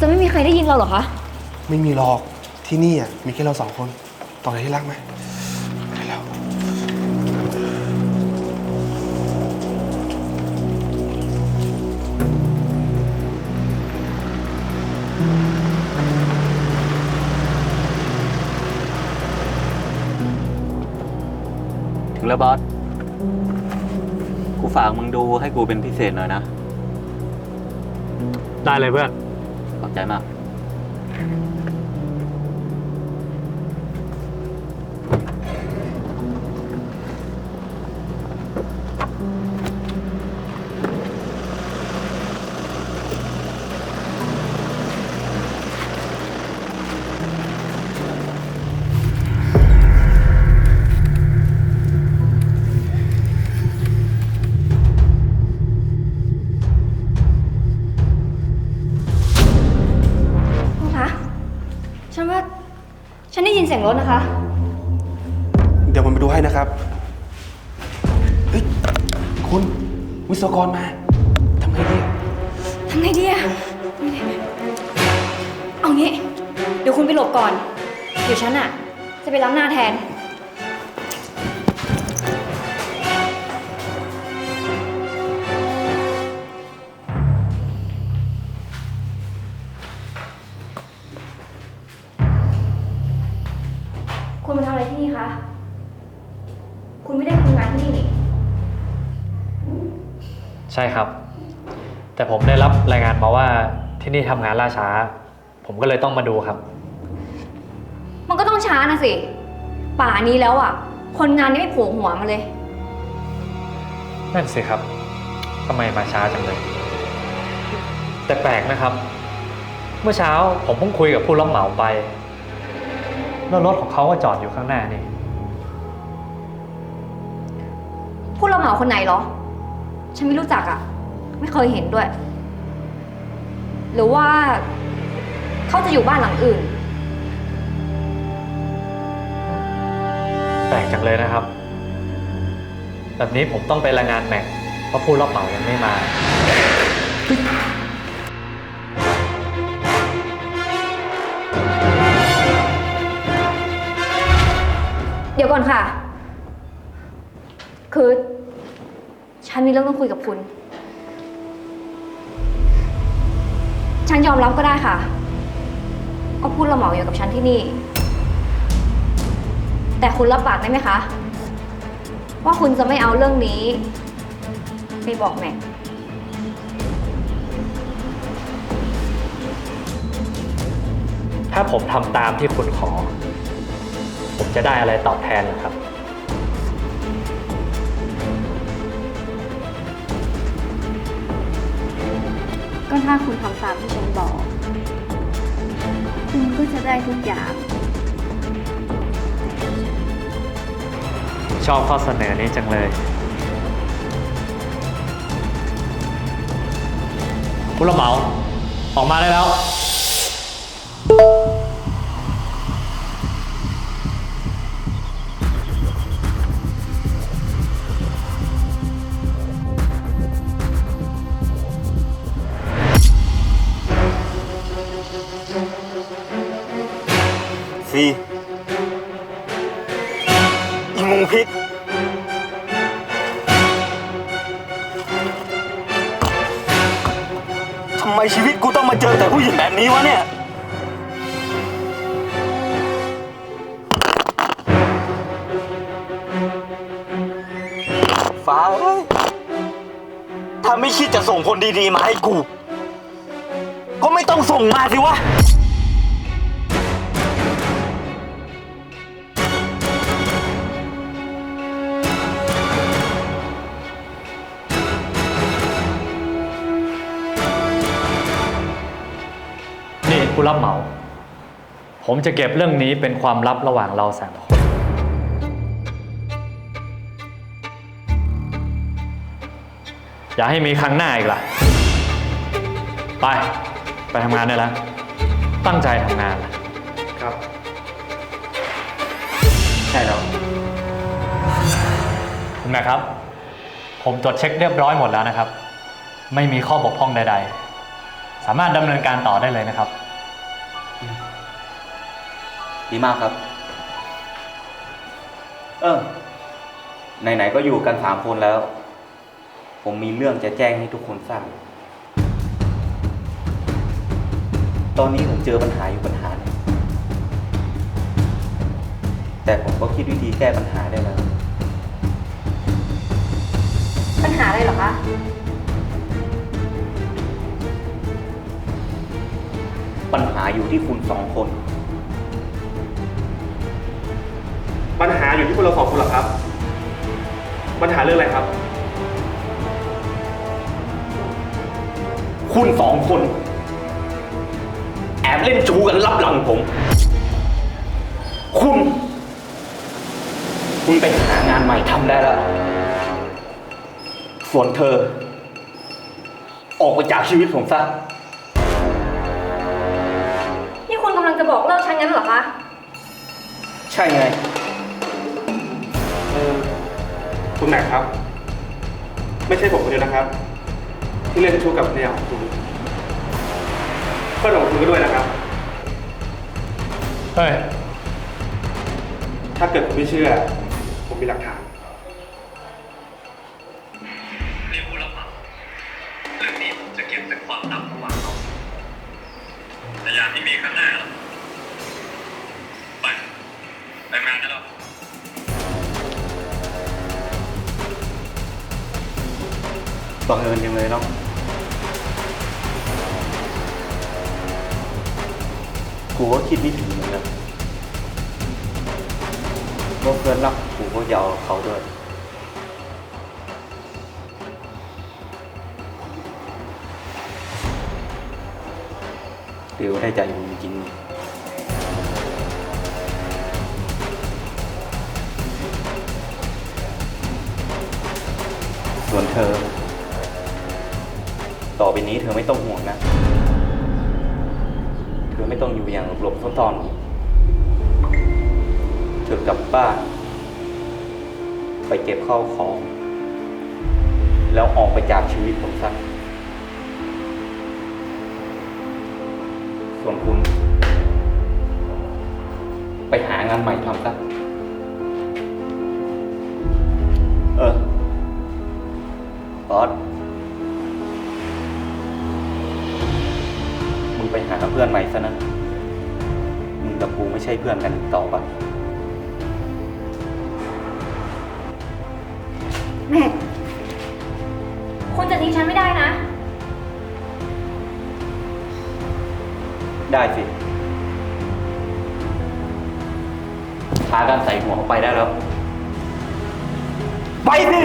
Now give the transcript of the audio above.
จะไม่มีใครได้ยินเราเหรอคะ ไม่มีหรอกที่นี่อะมีแค่เราสองคนต่อเลยที่รักไหมได้แล้วถึงแล้วบอส กูฝากมึงดูให้กูเป็นพิเศษหน่อยนะ ได้เลยเพื่อน ขอบใจมาก ฉันว่า ฉันได้ยินเสียงรถนะคะ เดี๋ยวผมไปดูให้นะครับ เฮ้ย คุณวิศวกรมาทำไงดีทำไงดีอะเอางี้ เดี๋ยวคุณไปหลบก่อน เดี๋ยวฉันอะจะไปล้ำหน้าแทน คุณมาทำอะไรที่นี่คะ คุณไม่ได้ทำงานที่นี่นี่ ใช่ครับ แต่ผมได้รับรายงานมาว่าที่นี่ทำงานล่าช้า ผมก็เลยต้องมาดูครับ มันก็ต้องช้านะสิ ป่านี้แล้วอะ คนงานนี่ไม่โผล่หัวมาเลย นั่นสิครับทำไมมาช้าจังเลย แต่แปลกนะครับ เมื่อเช้าผมเพิ่งคุยกับผู้รับเหมาไป แล้วรถของเขาก็จอดอยู่ข้างหน้านี่ ผู้รับเหมาคนไหนเหรอ ฉันไม่รู้จักอะไม่เคยเห็นด้วย หรือว่าเขาจะอยู่บ้านหลังอื่น แปลกจังเลยนะครับ แบบนี้ผมต้องไปรายงานแม็กเพราะผู้รับเหมายังไม่มา อนค่ะ คือฉันมีเรื่องต้องคุยกับคุณ ฉันยอมรับก็ได้ค่ะ ก็พูดละหมาอยู่กับฉันที่นี่ แต่คุณรับปากได้ไหมคะ ว่าคุณจะไม่เอาเรื่องนี้ไปบอกแม็กถ้าผมทำตามที่คุณขอ ผมจะได้อะไรตอบแทนเหรอครับ ก็ถ้าคุณทำตามที่ฉันบอก คุณก็จะได้ทุกอย่าง ชอบข้อเสนอนี้จังเลย ผู้รับเหมาออกมาได้แล้ว ซีอีงูพิษทำไมชีวิตกูต้องมาเจอแต่ผู้หญิงแบบนี้วะเนี่ย ฟ้าเอ้ยถ้าไม่คิดจะส่งคนดีๆมาให้กู ก็ไม่ต้องส่งมาสิวะ ผู้รับเหมา ผมจะเก็บเรื่องนี้เป็นความลับระหว่างเราสามคน อย่าให้มีครั้งหน้าอีกล่ะ ไป ไปทำงานได้แล้ว ตั้งใจทำงานล่ะ ครับ ใช่แล้ว คุณแม่ครับ ผมตรวจเช็คเรียบร้อยหมดแล้วนะครับ ไม่มีข้อบกพร่องใด ๆ สามารถดำเนินการต่อได้เลยนะครับ ดีมากครับ เออ ไหนๆก็อยู่กันสามคนแล้ว ผมมีเรื่องจะแจ้งให้ทุกคนทราบ ตอนนี้ผมเจอปัญหาอยู่ปัญหาหนึงแต่ผมก็คิดวิธีแก้ปัญหาได้แล้ว ปัญหาอะไรเหรอคะ ปัญหาอยู่ที่คุณสองคน อยู่ที่พวกเราสองคนเหรอครับ ปัญหาเรื่องอะไรครับ คุณสองคน แอบเล่นชูกันรับหลังผม คุณ คุณไปหางานใหม่ทำได้แล้ว ส่วนเธอ ออกไปจากชีวิตผมซะ นี่คุณกำลังจะบอกเลิกฉันงั้นเหรอคะ ใช่ไง คุณแม็กครับ ไม่ใช่ผมคนเดียวนะครับ ที่เล่นชู้กับภรรยาของคุณเพื่อนของคุณก็ด้วยนะครับ เฮ้ย ถ้าเกิดคุณไม่เชื่อ ผมมีหลักฐาน บังเอิญจังเลยเนาะกูก็คิดไม่ถึงเหมือนกันว่าเพื่อนรักกูก็ยาวเขาด้วยเดี๋ยวได้ใจมึงจริงส่วนเธอ ต่อไปนี้เธอไม่ต้องห่วงนะ เธอไม่ต้องอยู่อย่างหลบๆซ่อนๆเธอกลับบ้าน ไปเก็บข้าวของ แล้วออกไปจากชีวิตผมซะส่วนคุณ ไปหางานใหม่ทำซะเออบอส ไปหาเพื่อนใหม่ซะนะ มึงกับกูไม่ใช่เพื่อนกันอีกต่อไป แม็กคุณจะทิ้งฉันไม่ได้นะ ได้สิพากันใส่หัวออกไปได้แล้ว ไปสิ